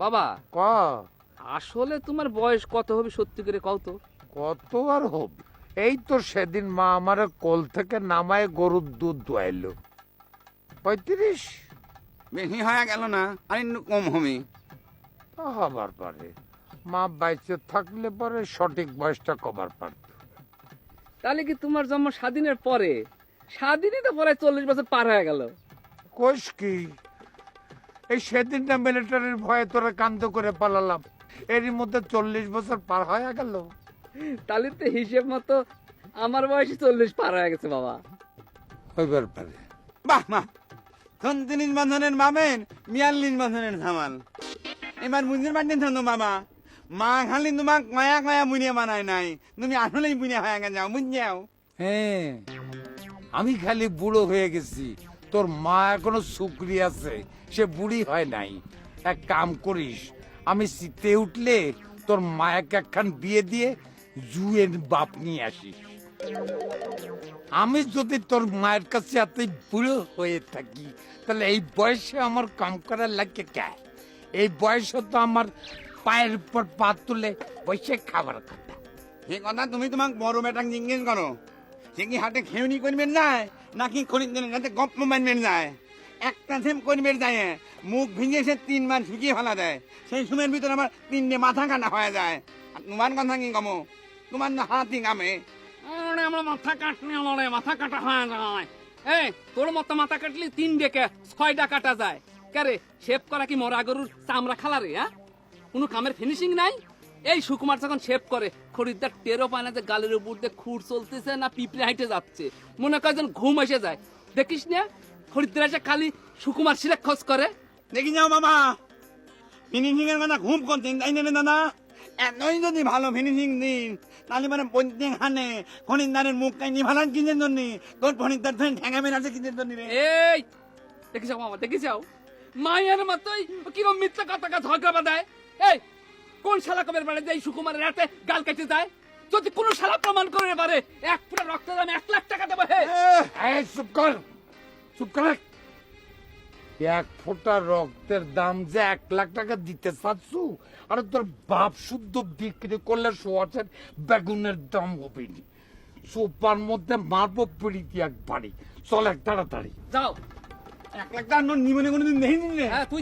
বাবা ক? আসলে তোমার বয়স কত হবে সত্যি করে কও তো। কত আর হব? এই তো সেদিন মা আমার কোল থেকে নামায় গরুর দুধ দোয়াইলো। পঁয়ত্রিশ? বেশি হয়ে গেল না আর একটু কম হমি তা হবার পারে মা বাইচে থাকলে পরে সঠিক বয়সটা কবার পারত। তাহলে কি তোমার জন্ম স্বাধীনের পরে? স্বাধীনই তো পরে চল্লিশ বছর পার হয়ে গেল। কোষ কি? এই সেদিনটা মিলিটারির ভয়ে তোরা কান্ত করে পালালাম। এরই মধ্যে চল্লিশ বছর পার হয়ে গেল। তাহলে তো হিসেব মতো আমার বয়সে চল্লিশ পার হয়ে গেছে বাবা। হইবার পারে বাহ বাহ। সন্ত্রিশ বছরের মামেন বিয়াল্লিশ বছরের ধামাল। এবার বুঝতে পারছেন তো বাবা। মা খালি তোমাক কয়া কয়া বুনিয়ে বানায় নাই। তুমি আসলেই বুনিয়ে হয়ে গেছে বুঝছাও হ্যাঁ আমি খালি বুড়ো হয়ে গেছি। তোর মা এখনও সুকরি আছে, সে বুড়ি হয় নাই। এক কাম করিস, আমি শীতে উঠলে তোর মায়াকে একখান বিয়ে দিয়ে জুয়ের বাপ নিয়ে আসিস। আমি যদি তোর মায়ের কাছে এতই বুড়ো হয়ে থাকি, তাহলে এই বয়সে আমার কাম করার লাগে কে? এই বয়সে তো আমার পায়ের উপর পা তুলে বসে খাবার কথা সে কথা? তুমি তোমাক বড় বেটাক জিজ্ঞেস করো। সে কি হাতে খেউনি করবেন যায় নাকি কাছে গপ্প মানবেন যায় একটা সেম করবেন যায় মুখ ভিজে সে তিনবার শুকিয়ে ফেলা দেয়। সেই সময়ের ভিতরে আমার তিনটে মাথা কাটা হয়ে যায়। তোমার কথা কি কমো? তোমার না হাতি কামে। আমার মাথা কাটনি আমার মাথা কাটা হয়ে যায়। এই, তোর মতো মাথা কাটলে তিন ডেকে ছয়টা কাটা যায়। কারে শেপ করা কি মরা গরুর চামড়া খালা রে হ্যাঁ? কোনো কামের ফিনিশিং নাই? এই সুকুমার যখন শেপ করে খরিদ্দার টেরো পায় না যে গালের উপর দিয়ে খুর চলতেছে না পিঁপড়ে হাইটে যাচ্ছে। মনে করে যেন ঘুম এসে যায়। দেখিস না খরিদ্দার এসে খালি সুকুমার সিলেক খোঁজ করে। দেখি যাও বাবা ফিনিশিং এর কথা খুব করছেন তাই না দাদা? এতই যদি ভালো ফিনিশিং দিন তাহলে মানে প্রত্যেক হানে খনিদ্দারের মুখ কাইনি ভালান কিনের জন্য? তোর খনিদ্দার ধরেন ঠেঙা মেরাছে কিনের জন্য এই দেখি যাও মামা দেখি যাও। মায়ের মতোই কিরম মিথ্যা কথা কথা ঝগড়া বাঁধায়। এই কোন শালা কবের বাড়ি যায় সুকুমারের রাতে গাল কেটে যায়? যদি কোনো শালা প্রমাণ করে পারে এক পুরো রক্ত দাম এক লাখ টাকা দেবো হে! চুপ কর। চুপ কর। এক ফোঁটা রক্তের দাম যে এক লাখ টাকা দিতে চাচ্ছু আর তোর বাপ শুদ্ধ বিক্রি করলে সোয়াশের বেগুনের দাম হবে নি। সোপার মধ্যে মারবো পিড়িতি এক বাড়ি। চল এক তাড়াতাড়ি। যাও। এক লাখ টাকা নিবনে কোনোদিন রে হ্যাঁ তুই